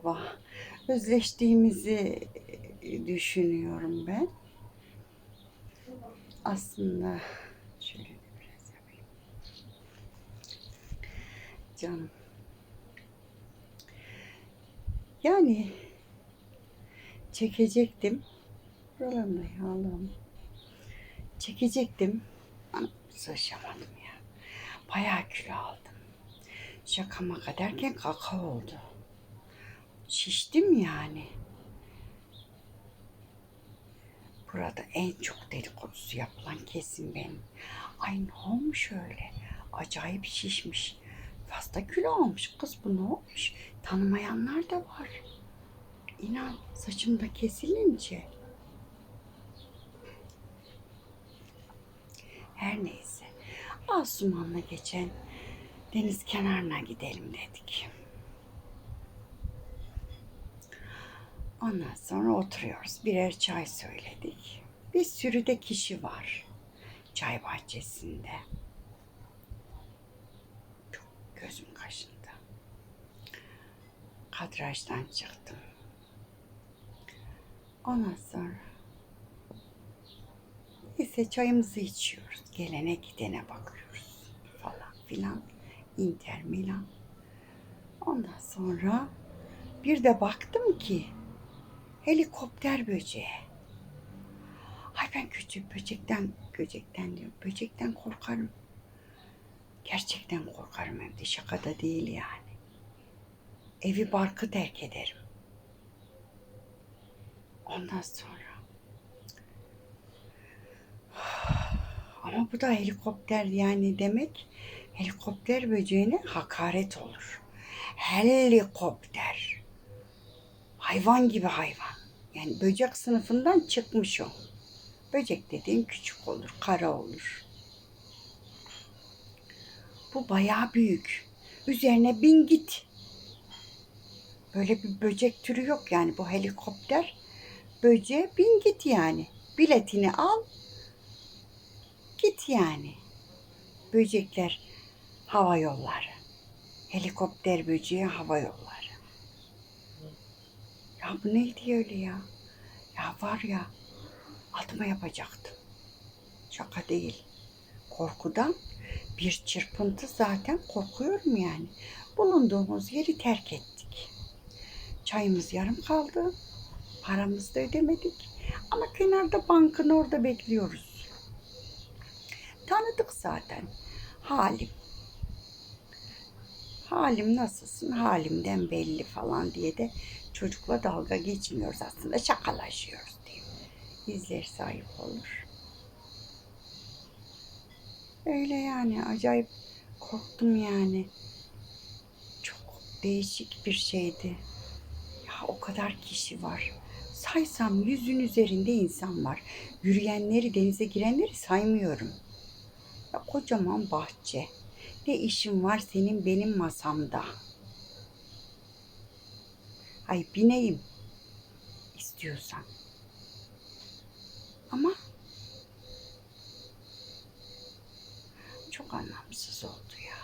sabah. Özleştiğimizi düşünüyorum ben. Aslında şöyle biraz. Canım. Yani çekecektim. Buralarımda yağlım. Çekecektim. Ama sığışamadım ya. Bayağı kilo aldım. Şaka maka derken kaka oldu. Şiştim yani. Burada en çok dedikodusu yapılan kesim benim. Ay ne olmuş öyle? Acayip şişmiş. Fazla kilo almış kız bu ne olmuş? Tanımayanlar da var. İnan saçımda kesilince. Her neyse. Asuman'la geçen deniz kenarına gidelim dedik. Ondan sonra oturuyoruz. Birer çay söyledik. Bir sürü de kişi var. Çay bahçesinde. Çok gözüm kaşındı. Kadrajdan çıktım. Ondan sonra neyse çayımızı içiyoruz. Gelene gidene bakıyoruz falan filan. Inter Milan. Ondan sonra bir de baktım ki helikopter böceği. Ay ben küçük böcekten, böcekten diyorum. Böcekten korkarım. Gerçekten korkarım hem de şakada değil yani. Evi barkı terk ederim. Ondan sonra ama bu da helikopter yani demek helikopter böceğine hakaret olur. Helikopter. Hayvan gibi hayvan. Yani böcek sınıfından çıkmış o. Böcek dediğin küçük olur, kara olur. Bu bayağı büyük. Üzerine bin git. Böyle bir böcek türü yok yani bu helikopter. Böceğe bin git yani. Biletini al. Git yani. Böcekler hava yolları. Helikopter böceği hava yolları. Ya bu neydi öyle ya? Ya var ya altıma yapacaktım. Şaka değil. Korkudan bir çırpıntı zaten korkuyorum yani. Bulunduğumuz yeri terk ettik. Çayımız yarım kaldı. Paramızı da ödemedik. Ama kenarda bankın orada bekliyoruz. Tanıdık zaten. Halim. Halim nasılsın? Halimden belli falan diye de çocukla dalga geçmiyoruz aslında. Şakalaşıyoruz diyeyim. İzler sahip olur. Öyle yani acayip korktum yani. Çok değişik bir şeydi. Ya o kadar kişi var. Saysam yüzün üzerinde insan var. Yürüyenleri, denize girenleri saymıyorum. Ya kocaman bahçe. Ne işin var senin benim masamda? Ay bineyim istiyorsan. Ama çok anlamsız oldu ya.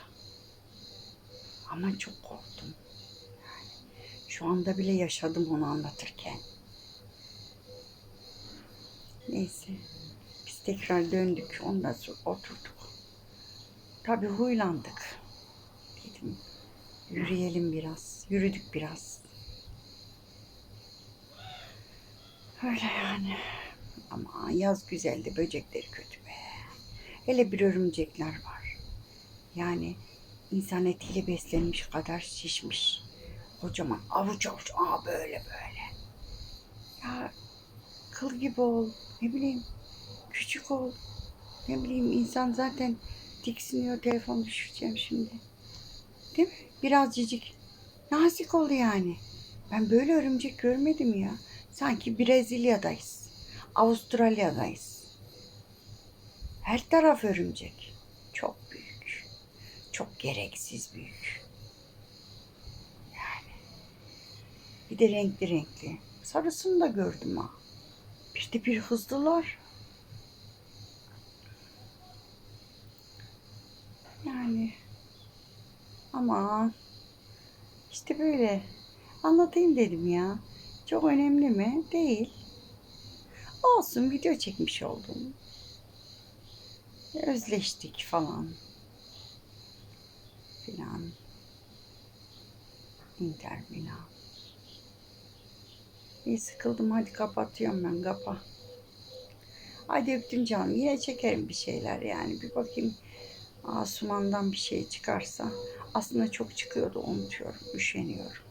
Ama çok korktum. Yani şu anda bile yaşadım onu anlatırken. Neyse. Biz tekrar döndük. Ondan sonra oturduk. Tabii huylandık. Dedim yürüyelim biraz. Yürüdük biraz. Öyle yani. Ama yaz güzeldi. Böcekleri kötü be. Hele bir örümcekler var. Yani insan etiyle beslenmiş kadar şişmiş. Kocaman avuç avuç. Aa böyle böyle. Ya kıl gibi ol. Ne bileyim. Küçük ol. Ne bileyim insan zaten tiksiniyor. Telefon düşüreceğim şimdi. Değil mi? Biraz cicik. Nazik ol yani. Ben böyle örümcek görmedim ya. Sanki Brezilya'dayız. Avustralya'dayız. Her taraf örümcek. Çok büyük. Çok gereksiz büyük. Yani. Bir de renkli renkli. Sarısını da gördüm ha. Bir de bir hızlılar. Yani ama işte böyle Anlatayım dedim ya. Çok önemli mi? Değil. Olsun video çekmiş oldum. Özleştik falan. Filan. Inter Milan. İyi sıkıldım hadi kapatıyorum ben kapa. Hadi öptüm canım. Yine çekerim bir şeyler yani. Bir bakayım Asuman'dan bir şey çıkarsa. Aslında çok çıkıyordu unutuyorum. Üşeniyorum.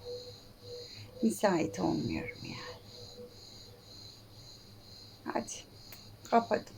Müsait olmuyorum yani. Hadi kapadım.